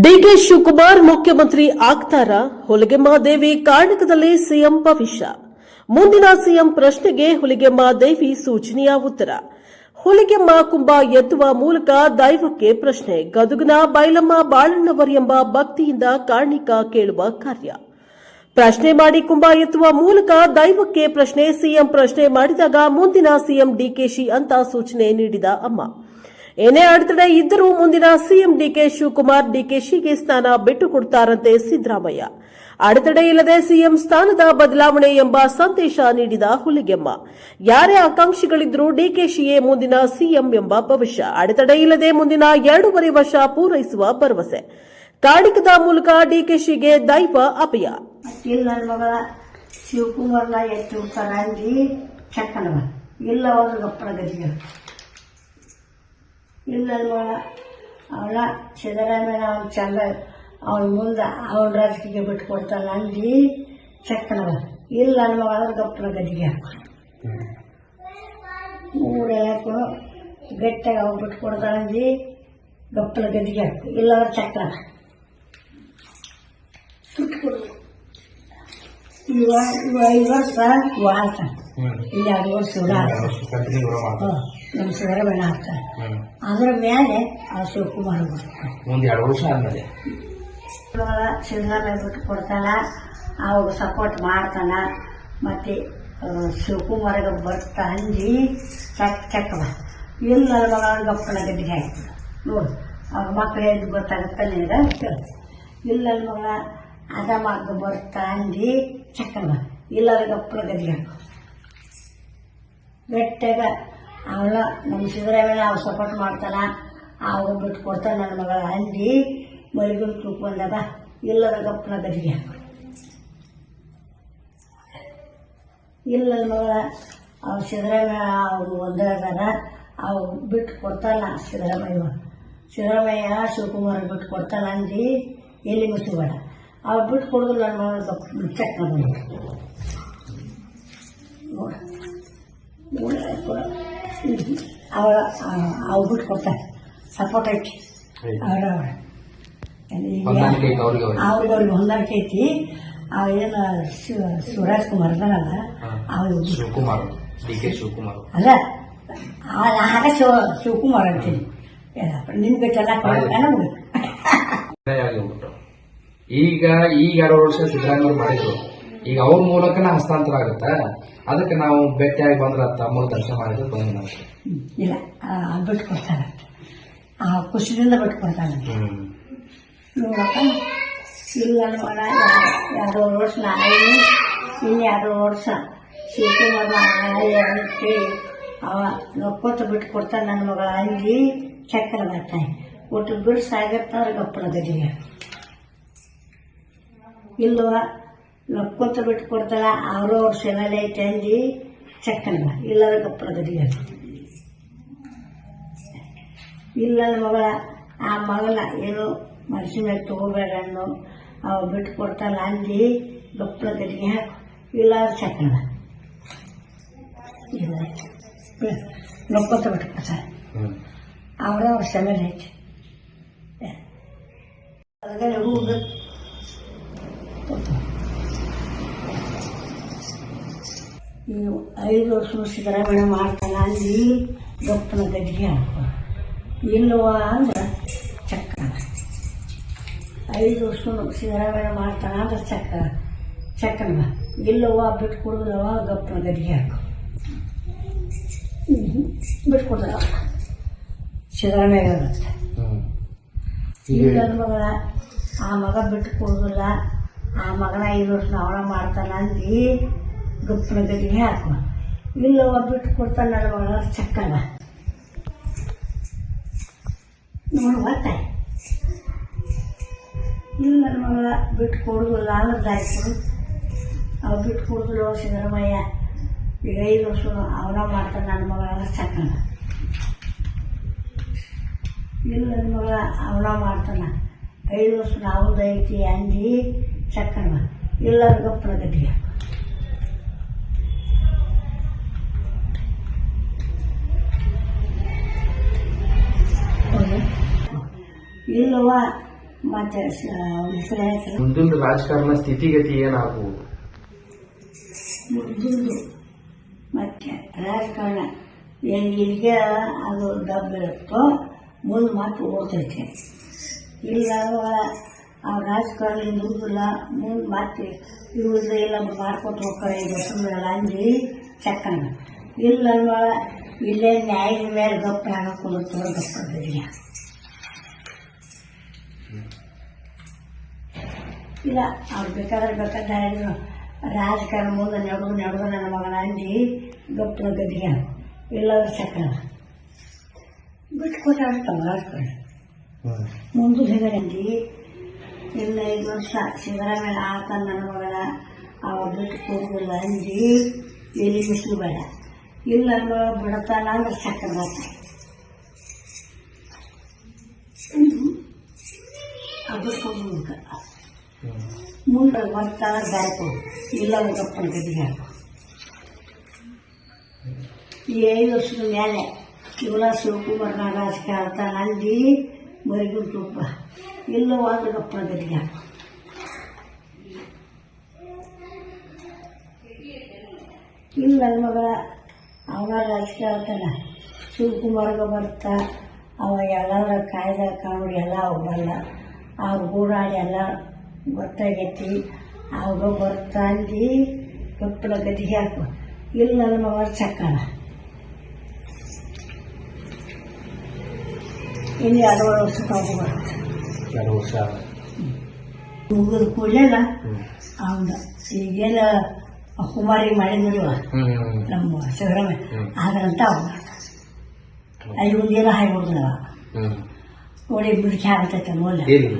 DK Shivakumar, ಮುಖ್ಯಮಂತ್ರಿ ಆಗ್ತಾರಾ. ಹುಲಿಗೆಮ್ಮಾದೇವಿ ಕಾರಣಕದಲ್ಲಿ CM ಭವಿಷ್ಯ. ಮುಂದಿನ ಸಿಎಂ ಪ್ರಶ್ನೆಗೆ ಹುಲಿಗೆಮ್ಮಾದೇವಿ ಸೂಚನೆಯ ಉತ್ತರ. ಹುಲಿಗೆಮ್ಮ ಕುಂಭ ಎತ್ತುವ ಮೂಲಕ ದೈವಕ್ಕೆ ಪ್ರಶ್ನೆ. ಗದುಗಿನ ಬೈಲಮ್ಮ ಬಾಳಣ್ಣವರ್ ಎಂಬ ಭಕ್ತಿಯಿಂದ ಕಾರ್ಣಿಕ ಕೇಳುವ ಕಾರ್ಯ. ಪ್ರಶ್ನೆ ಮಾಡಿ ಕುಂಭ ಎತ್ತುವ ಮೂಲಕ ದೈವಕ್ಕೆ ಪ್ರಶ್ನೆ. ಸಿಎಂ ಪ್ರಶ್ನೆ ಮಾಡಿದಾಗ ಮುಂದಿನ ಸಿಎಂ ಡಿಕೆಶಿ ಅಂತ ಸೂಚನೆ ನೀಡಿದ ಅಮ್ಮ. ಏನೇ ಅಡೆತಡೆ ಇದ್ದರೂ ಮುಂದಿನ ಸಿಎಂ ಡಿಕೆ ಶಿವಕುಮಾರ್ ಡಿಕೆಶಿಗೆ ಸ್ಥಾನ ಬಿಟ್ಟು ಕೊಡ್ತಾರಂತೆ ಸಿದ್ದರಾಮಯ್ಯ. ಅಡೆತಡೆ ಇಲ್ಲದೆ ಸಿಎಂ ಸ್ಥಾನದ ಬದಲಾವಣೆ ಎಂಬ ಸಂದೇಶ ನೀಡಿದ ಹುಲಿಗೆಮ್ಮ. ಯಾರೇ ಆಕಾಂಕ್ಷಿಗಳಿದ್ರೂ ಡಿಕೆಶಿಯೇ ಮುಂದಿನ ಸಿಎಂ ಎಂಬ ಭವಿಷ್ಯ. ಅಡೆತಡೆ ಇಲ್ಲದೆ ಮುಂದಿನ ಎರಡೂವರೆ ವರ್ಷ ಪೂರೈಸುವ ಭರವಸೆ. ಕಾಡಿಕದ ಮೂಲಕ ಡಿಕೆಶಿಗೆ ದೈವ ಅಪಯ ಶಿವಕುಮಾರ್ನ ಚಕ್ಕನವ. ಇಲ್ಲ ಇಲ್ಲ ನನ್ನ ಮಗಳ ಅವಳ ಸಿದ್ದರಾಮಯ್ಯ ಅವ್ನ ಚಂದ, ಅವನ ಮುಂದೆ ಅವನ ರಾಜಕೀಯ ಬಿಟ್ಟು ಕೊಡ್ತಾನೆ ಅಂದು ಚಕ್ಕನವ ಇಲ್ಲ ನನ್ನ ಮಗಳ ಗಪ್ಪನ ಗದಿಗೆ ಮೂರು ಹಾಕು. ಗಟ್ಟಿಯಾಗಿ ಅವ್ನು ಬಿಟ್ಟು ಕೊಡ್ತಾನ ಅಂದಿ, ಗಪ್ಪನ ಗದಿಗೆ ಹಾಕು. ಇಲ್ಲ ಅವ್ರ ಚಕ್ರ ಇವಾಗ ಇವ ಇವ ಐದು ವರ್ಷ ವಾಸ ಇಲ್ಲಿ ಅದು ವರ್ಷ ನಮ್ಮ ಸಿದ್ದರಾಮಯ್ಯ ಆಗ್ತಾರೆ ಅದರ ಮೇಲೆ ಆ ಶಿವಕುಮಾರ್ ಒಂದು ಎರಡು ವರ್ಷ ಆದ್ಮೇಲೆ. ಸಿದ್ದರಾಮಯ್ಯ ಬಿಟ್ಟು ಕೊಡ್ತಾನ ಅವಾಗ ಸಪೋರ್ಟ್ ಮಾಡ್ತಾನ ಮತ್ತೆ ಶಿವಕುಮಾರ್ಗೆ ಬರ್ತಾ ಅಂಜಿ ಚಕ್ ಚಕ್ಕವ ಇಲ್ಲ ಮಗಳ ಗಪ್ಪನ ಗಡ್ಡಿಗೆ ಆಯ್ತು ನೋಡು ಅವ್ರ ಮಕ್ಳು ಎದ್ದು ಗೊತ್ತಾಗುತ್ತೆ ನಿನಗೆ? ಇಲ್ಲ ಮಗ ಅದ ಮಗ ಬರ್ತಾ ಅಂಜಿ ಚಕ್ಕವ ಇಲ್ಲ ಗಪ್ಪನ ಗಡ್ಡಿಗೆ ಹಾಕು. ಗಟ್ಟಾಗ ಅವಳ ನಮ್ಮ ಸಿದ್ದರಾಮಯ್ಯ ಅವ್ರು ಸಪೋರ್ಟ್ ಮಾಡ್ತಾನ. ಅವ್ರು ಬಿಟ್ಟು ಕೊಡ್ತಾನೆ ನನ್ನ ಮಗಳ. ಅಂದಿ ಮಲಿಗಿನ ಕುತ್ಕೊಂಡಾಗ ಇಲ್ಲದ ಗಪ್ಪನ ಗದಿಗೆ ಹಾಕು ಇಲ್ಲ ನನ್ನ ಮಗಳ, ಅವ್ರು ಸಿದ್ದರಾಮಯ್ಯ ಅವರು ಒಂದೇ ಅವ್ರು ಬಿಟ್ಟು ಕೊಡ್ತಾನ ಸಿದ್ದರಾಮಯ್ಯ ಸಿದ್ದರಾಮಯ್ಯ ಶಿವಕುಮಾರ್ ಬಿಟ್ಟು ಕೊಡ್ತಾನ ಅಂದಿ ಎಲ್ಲಿ ಮುಚ್ಚಬೇಡ ಅವ್ರು ಬಿಟ್ಟು ಕೊಡೋದು ನನ್ನ ಮಗಳ ಗಪ್ಪ ಚೆಕ್ ನೋಡ. ಅವಳ ಅವ್ರು ಬಿಟ್ಟು ಕೊಡ್ತಾರೆ. ಸಪೋರ್ಟ್ ಐತಿ. ಅವ್ರ ಅವ್ರಿಗೆ ಹೊಂದಾಣಿಕೆ ಐತಿ. ಅವ ಏನು ಶಿವರಾಜ್ ಕುಮಾರ್ ಅದಾನಲ್ಲ ಅವ್ರು ಶಿವಕುಮಾರ್ ಡಿ ಕೆ ಶಿವಕುಮಾರ್. ಅಲ್ಲ ಆ- ಆಗ ಶಿವ ಶಿವಕುಮಾರ್ ಅಂತೀನಿ. ನಿಮ್ಗೆ ಚೆನ್ನಾಗಿ ನಮ್ಗೆ ಈಗ ಈಗ ಎರಡು ವರ್ಷ ಸಿದ್ದರಾಮಯ್ಯ ಮಾಡಿದ್ರು. ಈಗ ಅವ್ರ ಮೂಲಕನ ಹಸ್ತಾಂತರ ಆಗುತ್ತೆ. ಅದಕ್ಕೆ ನಾವು ಭೇಟಿಯಾಗಿ ಬಂದ್ರೆ ತಮ್ಮ ದರ್ಶನ ಮಾಡಿದ್ರೆ ಬಂದ ಇಲ್ಲ ಬಿಟ್ಟು ಕೊಡ್ತಾರೆ ಆ ಖುಷಿಯಿಂದ ಬಿಟ್ಟು ನೋಡಪ್ಪ ಹ್ಮ್. ನೋಡಪ್ಪ. ಇಲ್ಲ ನೋಡ ಎರಡು ವರ್ಷ ನಾಯಿ ಇನ್ನು ಎರಡು ವರ್ಷ. ಶಿವಕುಮಾರ್ ನಾಯಿ ಅಂತೇಳಿ ಅವ ನಕ್ಕೋತ ಬಿಟ್ಟು ಕೊಡ್ತಾನೆ ನನ್ನ ಮಗಳ. ಅಂಗಿ ಚಕ್ರ ಬರ್ತಾನೆ ಒಟ್ಟು ಬಿಡು ಸಾಗಿರ್ತಾರೆ ಗಪ್ಪನ ಗದಿಗೆ ಇಲ್ವ? ನಕ್ಕೋತ ಬಿಟ್ಟು ಕೊಡ್ತಾಳ ಅವರು ಅವ್ರ ಸೆನಲ್ಲಿ ಐತೆ ಅಂದು ಚಕ್ಕನಲ್ಲ ಇಲ್ಲದ ಗಪ್ಪನ ಅದು ಇಲ್ಲ ಮಗಳ ಆ ಮಗಳ ಏನು ಮನಸ್ಸಿನ ಮೇಲೆ ತಗೋಬೇಡ ಅನ್ನೋ ಅವ ಬಿಟ್ಟು ಕೊಡ್ತಾಳ ಅಂದು ಗಪ್ಪಳ ಗದಿಗೆ ಹಾಕು. ಇಲ್ಲ ಚಕ್ಕನಲ್ಲ ಇಲ್ಲ ನಕ್ಕೋತ ಬಿಟ್ಟು ಕೊಡ್ತಾರೆ ಹ್ಮ್. ಅವರ ಅವ್ರ ಸೆನಲ್ಲಿ ಐತೆ. ಅದಕ್ಕೆ ಹೂವು ಐದು ವರ್ಷ ಸಿದ್ದರಾಮಯ್ಯ ಮಾಡ್ತಾನೆ ಅಲ್ಲಿ ಗಪ್ಪನ ಗದ್ದಿಗೆ ಹಾಕೋ ಇಲ್ಲವ ಅಂದ್ರೆ ಚಕ್ಕ. ಐದು ವರ್ಷ ಸಿದ್ದರಾಮಯ್ಯ ಮಾಡ್ತಾನೆ ಅಂದ್ರೆ ಚಕ್ಕ. ಚಕ್ಕನ ಇಲ್ಲವ ಬಿಟ್ಟು ಕೊಡುದವ ಗಪ್ಪನ ಗದ್ದಿಗೆ ಹಾಕು. ಬಿಟ್ಟು ಕೊಡ್ದವ. ಸಿದ್ದರಾಮಯ್ಯ ಆಗುತ್ತೆ. ಇಲ್ಲ ಮಗಳ ಆ ಮಗ ಬಿಟ್ಟು ಕೊಡುದಿಲ್ಲ. ಆ ಮಗನ ಐದು ವರ್ಷ ಅವಳ ಮಾಡ್ತಾನೆ ಅಂದಿ ಗಪ್ಪನ ಗದಿಗೆ ಹಾಕುವ ಇಲ್ಲ ಬಿಟ್ಟು ಕೊಡ್ತಾನೆ ಮಗಳ ಚಕ್ಕಲ್ಲ. ನೋಡು ಮತ್ತೆ ಇಲ್ಲ ಮಗಳ ಬಿಟ್ಟು ಕೊಡುದಿಲ್ಲ ಅನ್ನೋದಾಯ್ತು ಅವ್ ಬಿಟ್ಟು ಕೊಡುದಿಲ್ಲ ಸಿದ್ದರಾಮಯ್ಯ. ಈಗ ಐದು ವರ್ಷ ಅವನ ಮಾಡ್ತಾನೆ, ನನ್ನ ಮಗಳ ಚಕ್ಕಲ್ಲ. ಇಲ್ಲ ನನ್ನ ಮಗ ಅವನ ಮಾಡ್ತಾನ. ಐದು ವರ್ಷ ಐತಿ ಅಂದಿ ಚಕ್ಕನ ಇಲ್ಲ ಗಪ್ಪನ ಗದ್ದಿಗೆ ಇಲ್ಲವ? ಮತ್ತೆ ಹೆಸರು ಮುಂದಿನ ರಾಜಕಾರಣ ಸ್ಥಿತಿಗತಿ ಏನಾಗುವುದು ಮುಂದಿನ ಮತ್ತೆ ರಾಜಕಾರಣ ಏನು ಇಲ್ಲಿಗೆ ಅದು ಡಬ್ಬ ಇರುತ್ತೋ ಮುಂದೆ ಮತ್ತೆ ಓಡ್ತೈತೆ ಇಲ್ಲ ಆ ರಾಜಕಾರಣ ದುಡ್ಡಿಲ್ಲ ಮುಂದೆ ಮತ್ತೆ ಇವ್ರದ್ದು ಇಲ್ಲ ಮಾರ್ಕೊಟ್ ಹೋಗ್ತಾರೆ ಈ ವರ್ಷಗಳೆಲ್ಲ ಅಂದು ಚಕ್ಕನ. ಇಲ್ಲ ಇಲ್ಲೇ ನ್ಯಾಯದ ಮೇಲೆ ಗಪ್ಪ ಗಪ್ಪ ಬಿಡಿಯ ಇಲ್ಲ ಅವ್ರು ಬೇಕಾದ್ರೆ ಬೇಕಾದ್ರೆ ರಾಜಕಾರಣ ಮುಂದೆ ನಡೆದು ನಡೆದು ನನ್ನ ಮಗನ ಅಂದು ಗಪ್ಪನ ಗದ್ದಿಗೆ ಇಲ್ಲದ ಸಕ್ಕಲ ಬಿಟ್ಟು ಕೊಟ್ಟಾಡ್ತಾವ ರಾಜಕಾರಣ ಮುಂದೆ ಹೆಗರಂದಿ ಇಲ್ಲ ಐದು ವರ್ಷ ಸಿದ್ದರಾಮಯ್ಯ ಆತ ನನ್ನ ಮಗನ ಅವ ಬಿಟ್ಟು ಅಂದು. ಎಲ್ಲಿ ಬಿಸಿಲು ಬೇಡ. ಇಲ್ಲ ಬಡತನ ಅಂದ್ರೆ ಚಕ್ರ ಅದು ಮುಂದೆ ಬರ್ತಾ ಬ್ಯಾಕು ಇಲ್ಲ ಗಪ್ಪನ ಗದಿಗೆ ಹಾಕು ಈ ಐದು ವರ್ಷದ ಮೇಲೆ ಇವಲ ಶಿವಕುಮಾರ್ ನಾಗಾಸಿಕ ಅಂತ ನಂದಿ ಮರಿಗುಂಟು ತುಪ್ಪ ಇಲ್ಲ ಒಂದು ಗದಿಗೆ ಇಲ್ಲ ನನ್ನ ಮಗ, ಅವನ ರಾಜಕೀಯ ಹೇಳ್ತಾನ, ಶಿವಕುಮಾರ್ಗ ಬರ್ತಾ, ಅವ ಎಲ್ಲರ ಕಾಯ್ದೆ ಕಾನೂನು ಎಲ್ಲ ಅವ ಬಲ್ಲ ಅವ್ರ ಗೂಡಾಡಿ ಎಲ್ಲ ಗೊತ್ತಾಗೈತಿ. ಅವಾಗ ಬರ್ತಾ ಅಂದು ಕಪ್ಪಲ ಗದಿಗೆ ಹಾಕು. ಇಲ್ಲ ನನ್ನ ಮಗ ಚಕ್ಕಣ ಇನ್ನು ಎರಡು ವರ್ಷ ಹೋಗಿ ಬರುತ್ತೆ. ಎರಡು ವರ್ಷ ಮುಗಿದ ಕೂಡಲೇ ಅವನು ಈಗೇನ ಕುಮಾರಿ ಮಾಡಿದ್ರು. ನಮ್ಮ ಸಿದ್ದರಾಮಯ್ಯ. ಹ್ಮ್. ಆದ್ರಂತ ಅಲ್ಲಿ ಐದು ಮುಂದೆಲ್ಲ ಹಾಯ್ಬಿಡ್ದವ ನೋಡಿ ಬಿಡಿಕೆ ಆಗ್ತೈತೆ ನೋಡ ಇರ್ಲಿ